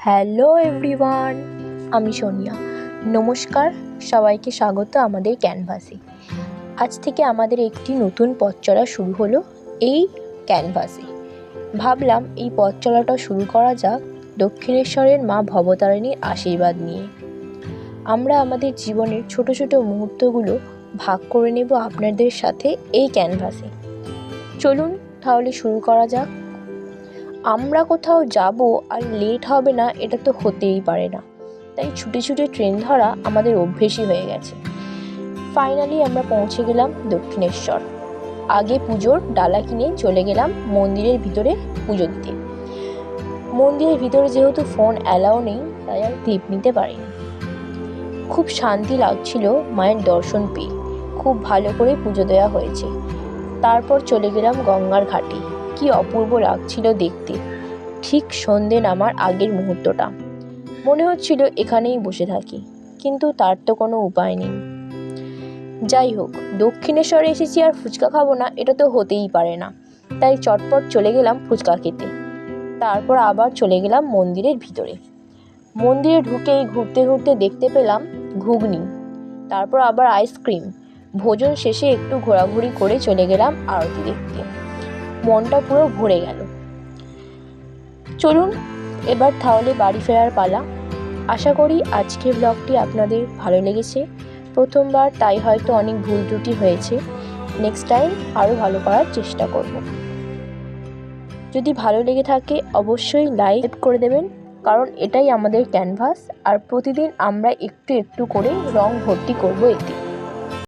Hello everyone আমি সোনিয়া। নমস্কার, সবাইকে স্বাগত আমাদের ক্যানভাসে। আজ থেকে আমাদের একটি নতুন পথ চলা শুরু হলো এই ক্যানভাসে। ভাবলাম এই পথ চলাটা শুরু করা যাক দক্ষিণেশ্বরের মা ভবতারিণীর আশীর্বাদ নিয়ে। আমরা আমাদের জীবনের ছোট ছোট মুহূর্তগুলো ভাগ করে নেব আপনাদের সাথে এই ক্যানভাসে। চলুন তাহলে শুরু করা যাক। আমরা কোথাও যাব আর লেট হবে না, এটা তো হতেই পারে না। তাই ছুটে ছুটে ট্রেন ধরা আমাদের অভ্যেসই হয়ে গেছে। ফাইনালি আমরা পৌঁছে গেলাম দক্ষিণেশ্বর। আগে পুজোর ডালা কিনে চলে গেলাম মন্দিরের ভিতরে পুজো দিতে। মন্দিরের ভিতরে যেহেতু ফোন অ্যালাও নেই, তাই আর ক্লিপ নিতে পারিনি। খুব শান্তি লাগছিল মায়ের দর্শন পেয়ে। খুব ভালো করে পুজো দেওয়া হয়েছে। তারপর চলে গেলাম গঙ্গার ঘাটে। কি অপূর্ব লাগছিল দেখতে। ঠিক সন্ধে নামার আগের মুহূর্তটা। মনে হচ্ছিল এখানেই বসে থাকি, কিন্তু তার তো কোনো উপায় নেই। যাই হোক, দক্ষিণেশ্বরে এসেছি আর ফুচকা খাব না, এটা তো হতেই পারে না। তাই চটপট চলে গেলাম ফুচকা খেতে। তারপর আবার চলে গেলাম মন্দিরের ভিতরে। মন্দিরে ঢুকেই ঘুরতে ঘুরতে দেখতে পেলাম ঘুগনি। তারপর আবার আইসক্রিম ভোজন শেষে একটু ঘোরাঘুরি করে চলে গেলাম আরতি দেখতে। মনটা পুরো ভরে গেল। চলুন, এবার তাহলে বাড়ি ফেরার পালা। আশা করি আজকের ব্লগটি আপনাদের ভালো লেগেছে। প্রথমবার তাই হয়তো অনেক ভুল ত্রুটি হয়েছে। নেক্সট টাইম আরও ভালো করার চেষ্টা করব। যদি ভালো লেগে থাকে, অবশ্যই লাইক করে দেবেন। কারণ এটাই আমাদের ক্যানভাস আর প্রতিদিন আমরা একটু একটু করে রং ভর্তি করব এতে।